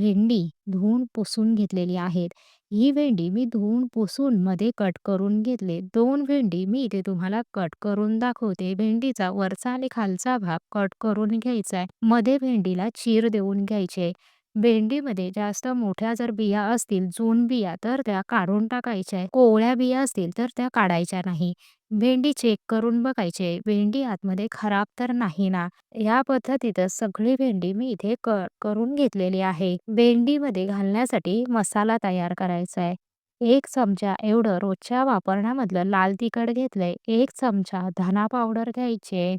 भेंडी धुवून पुसून घेतलेली आहेत. ही भेंडी मी धुवून पुसून मध्ये कट करून घेतले. दोन भेंडी मी इथे तुम्हाला कट करून दाखवते. भेंडीचा वरचा आणि खालचा भाग कट करून घ्यायचा आहे. मध्ये भेंडीला चीर देऊन घ्यायचे. भेंडीमध्ये जास्त मोठ्या जर बिया असतील, जून बिया, तर त्या काढून टाकायच्या. कोवळ्या बिया असतील तर त्या काढायच्या नाही. भेंडी चेक करून बघायचे. भेंडी आतमध्ये खराब तर नाही ना? या पद्धतीतच सगळी भेंडी मी इथे करून घेतलेली आहे. भेंडीमध्ये घालण्यासाठी मसाला तयार करायचा आहे. एक चमचा एवढं रोजच्या वापरण्यामधलं लाल तिखट घेतलंय. एक चमचा धना पावडर घ्यायचे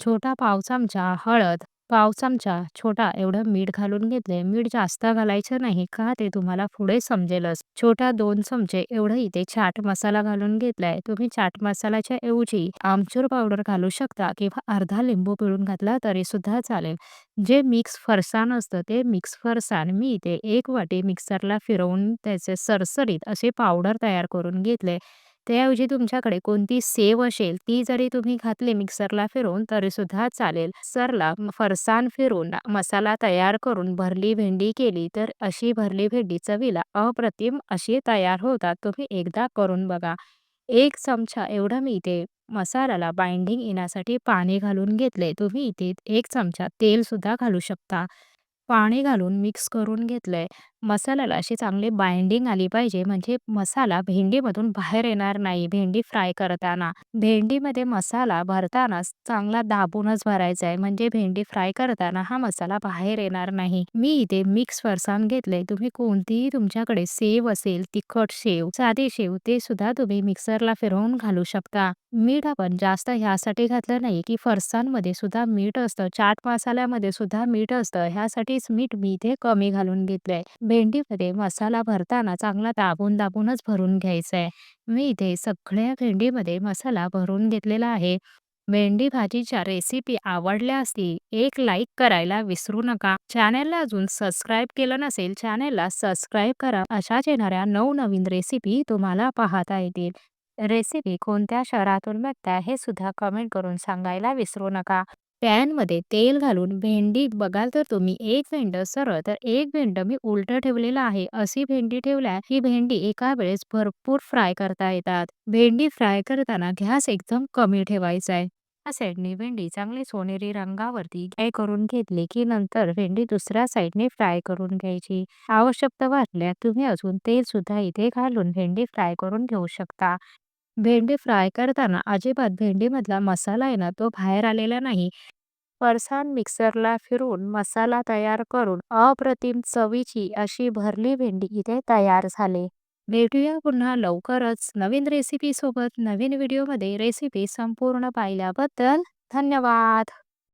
छोटा पाव चमचा हळद, पाव चमचा छोटा एवढं मीठ घालून घेतलंय. मीठ जास्त घालायचं नाही का ते तुम्हाला पुढे समजेलच. छोटा दोन चमचे एवढं इथे चाट मसाला घालून घेतलाय. तुम्ही चाट मसाल्याच्या ऐवजी आमचूर पावडर घालू शकता किंवा अर्धा लिंबू पिळून घातला तरी सुद्धा चालेल. जे मिक्स फरसाण असतं ते मिक्स फरसाण मी इथे एक वाटी मिक्सरला फिरवून त्याचे सरसरीत असे पावडर तयार करून घेतले. त्याऐवजी तुमच्याकडे कोणती सेव असेल ती जरी तुम्ही घातली मिक्सरला फिरून तरी सुद्धा चालेल. सरला फरसान फिरून मसाला तयार करून भरली भेंडी केली तर अशी भरली भेंडी चवीला अप्रतिम अशी तयार होतात. तुम्ही एकदा करून बघा. एक चमचा एवढं मी इथे मसाल्याला बाइंडिंग येण्यासाठी पाणी घालून घेतले. तुम्ही इथे एक चमचा तेल सुद्धा घालू शकता. पाणी घालून मिक्स करून घेतलंय. मसाल्याला अशी चांगली बाइंडिंग आली पाहिजे म्हणजे मसाला भेंडीमधून बाहेर येणार नाही भेंडी फ्राय करताना. भेंडीमध्ये मसाला भरताना चांगला दाबूनच भरायचा आहे म्हणजे भेंडी फ्राय करताना हा मसाला बाहेर येणार नाही. मी इथे मिक्स फरसाण घेतलंय. तुम्ही कोणतीही तुमच्याकडे सेव असेल, तिखट शेव, साधी शेव ते सुद्धा तुम्ही मिक्सरला फिरवून घालू शकता. मीठ आपण जास्त ह्यासाठी घातलं नाही की फरसाणमध्ये सुद्धा मीठ असतं, चाट मसाल्यामध्ये सुद्धा मीठ असतं. ह्यासाठी ह्यासाठीच मीठ मी इथे कमी घालून घेतलंय. भेंडीमध्ये मसाला भरताना चांगला दाबून दाबूनच भरून घ्यायचा आहे. मी इथे सगळ्या भेंडीमध्ये मसाला भरून घेतलेला आहे. भेंडी भाजीच्या रेसिपी आवडल्या असतील एक लाईक करायला विसरू नका. चॅनेलला अजून सबस्क्राईब केलं नसेल चॅनेलला सबस्क्राईब करा. अशाच येणाऱ्या नवनवीन रेसिपी तुम्हाला पाहता येतील. रेसिपी कोणत्या शहरातून बघताय हे सुद्धा कमेंट करून सांगायला विसरू नका. पॅनमध्ये तेल घालून भेंडी बघाल तर तुम्ही एक भेंड सरळ तर एक भेंड मी उलट ठेवलेलं आहे. अशी भेंडी ठेवल्या ही भेंडी एका वेळेस भरपूर फ्राय करता येतात. भेंडी फ्राय करताना गॅस एकदम कमी ठेवायचा आहे. या साईडने भेंडी चांगली सोनेरी रंगावरती फ्राय करून घेतली की नंतर भेंडी दुसऱ्या साईडने फ्राय करून घ्यायची. आवश्यकता वाटल्यास तुम्ही अजून तेल सुद्धा इथे घालून भेंडी फ्राय करून घेऊ शकता. भेंडी फ्राय करताना अजिबात भेंडीमधला मसाला आहे ना तो बाहेर आलेला नाही. फरसाण मिक्सरला फिरून मसाला तयार करून अप्रतिम चवीची अशी भरली भेंडी इथे तयार झाली. भेटूया पुन्हा लवकरच नवीन रेसिपी सोबत नवीन व्हिडिओमध्ये. रेसिपी संपूर्ण पाहिल्याबद्दल धन्यवाद.